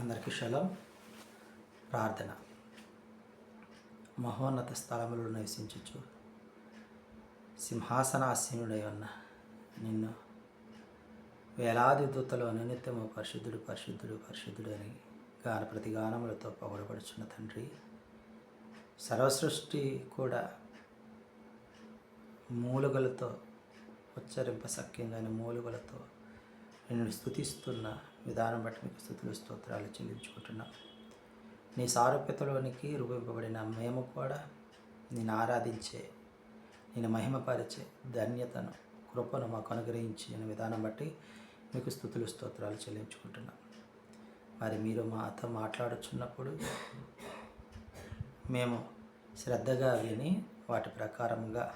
అందరికీ శలం ప్రార్థన. మహోన్నత స్థలములు నివసించచ్చు సింహాసనాసీనుడై ఉన్న నిన్ను వేలాది దూతలు అనునిత్యము పరిశుద్ధుడు పరిశుద్ధుడు పరిశుద్ధుడు అని గాన ప్రతిగానములతో పొగడబడుచున్న తండ్రి సర్వసృష్టి కూడా మూలుగలతో ఉచ్చరింప సఖ్యంగాని మూలుగలతో నిన్ను స్థుతిస్తున్న విధానం బట్టి మీకు స్థుతులు స్తోత్రాలు చెల్లించుకుంటున్నాం. నీ సారూప్యతలోనికి రూపింపబడిన మేము కూడా నేను ఆరాధించే నేను మహిమపరిచే ధన్యతను కృపను మాకు అనుగ్రహించిన విధానం బట్టి మీకు స్థుతులు స్తోత్రాలు చెల్లించుకుంటున్నాం. మరి మీరు మాతో మాట్లాడుచున్నప్పుడు మేము శ్రద్ధగా విని వాటి ప్రకారంగా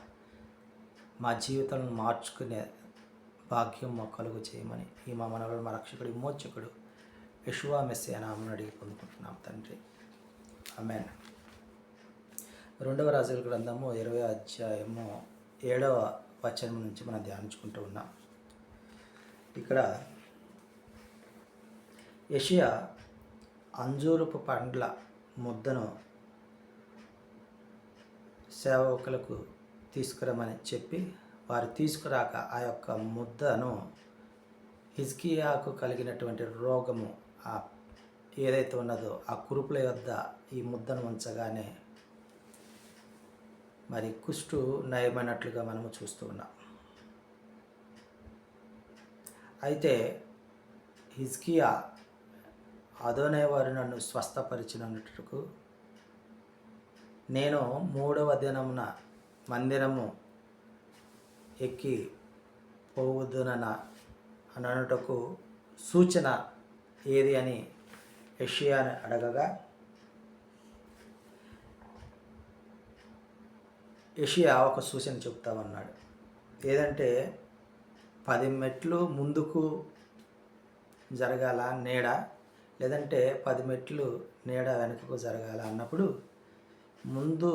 మా జీవితాలను మార్చుకునే భాగ్యం మా కలుగు చేయమని. ఈ మా మనవడు మా రక్షకుడు విమోచకుడు యశువా మెస్సి నామను అడిగి పొందుకుంటున్నాం తండ్రి. అమెన్ రెండవ రాజుల గ్రంథము ఇరవై అధ్యాయము ఏడవ వచనం నుంచి మనం ధ్యానించుకుంటూ ఉన్నాం. ఇక్కడ యషియా అంజూరపు పండ్ల ముద్దను సేవకులకు తీసుకురమని చెప్పి వారు తీసుకురాక ఆ యొక్క ముద్దను హిజ్కియాకు కలిగినటువంటి రోగము ఆ ఏదైతే ఉన్నదో ఆ కురుపుల వద్ద ఈ ముద్దను ఉంచగానే మరి కుష్టు నయమైనట్లుగా మనము చూస్తూ ఉన్నాం. అయితే హిజ్కియా అదోనే వారు నన్ను స్వస్థపరిచినట్టుకు నేను మూడవ దినమున మందిరము ఎక్కి పోవద్దునన అనటకు సూచన ఏది అని యషియాని అడగగా యషియా ఒక సూచన చెప్తామన్నాడు ఏదంటే పది మెట్లు ముందుకు జరగాల నీడ లేదంటే పది మెట్లు నీడ వెనుకకు జరగాల అన్నప్పుడు ముందు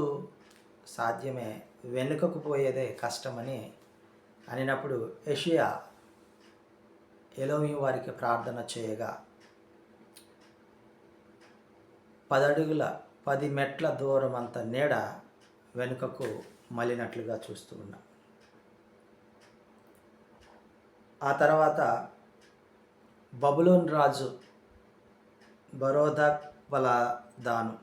సాధ్యమే వెనుకకు పోయేదే కష్టమని అనినప్పుడు యషియా ఎలోమి వారికి ప్రార్థన చేయగా పదడుగుల పది మెట్ల దూరం అంత నీడ వెనుకకు మళ్ళినట్లుగా చూస్తూ ఉన్నాం. ఆ తర్వాత బబులోన్ రాజు బరోదా బలదాను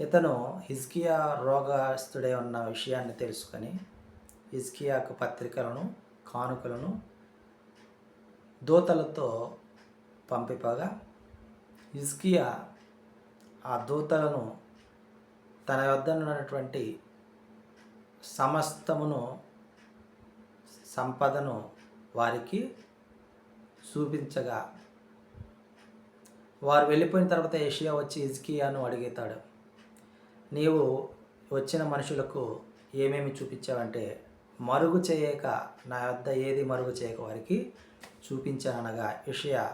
ఇతను హిజ్కియా రోగస్తుడే ఉన్న విషయాన్ని తెలుసుకొని హిజ్కియాకు పత్రికలను కానుకలను దూతలతో పంపిపగా హిజ్కియా ఆ దూతలను తన వద్ద ఉన్నటువంటి సమస్తమును సంపదను వారికి చూపించగా. వారు వెళ్ళిపోయిన తర్వాత ఏషియా వచ్చి ఇజ్కియాను అడిగేతాడు నీవు వచ్చిన మనుషులకు ఏమేమి చూపించావంటే మరుగు చేయక నా వద్ద ఏది మరుగు చేయక వారికి చూపించాననగా విషయ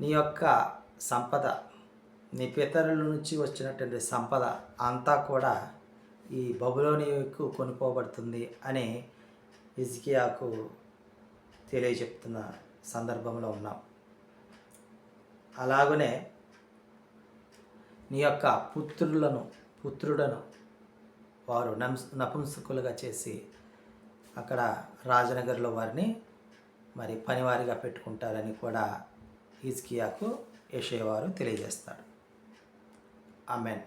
నీ యొక్క సంపద నీ పితరుల నుంచి వచ్చినటువంటి సంపద అంతా కూడా ఈ బబులోనికు కొనుక్కోబడుతుంది అని ఇజ్కియాకు తెలియచెప్తున్న సందర్భంలో ఉన్నాం. అలాగనే నీ యొక్క పుత్రులను పుత్రుడను వారు నంస్ నపుంసకులుగా చేసి అక్కడ రాజనగర్లో వారిని మరి పనివారిగా పెట్టుకుంటారని కూడా హిజ్కియాకు యషయవారు తెలియజేస్తాడు ఆమెన్.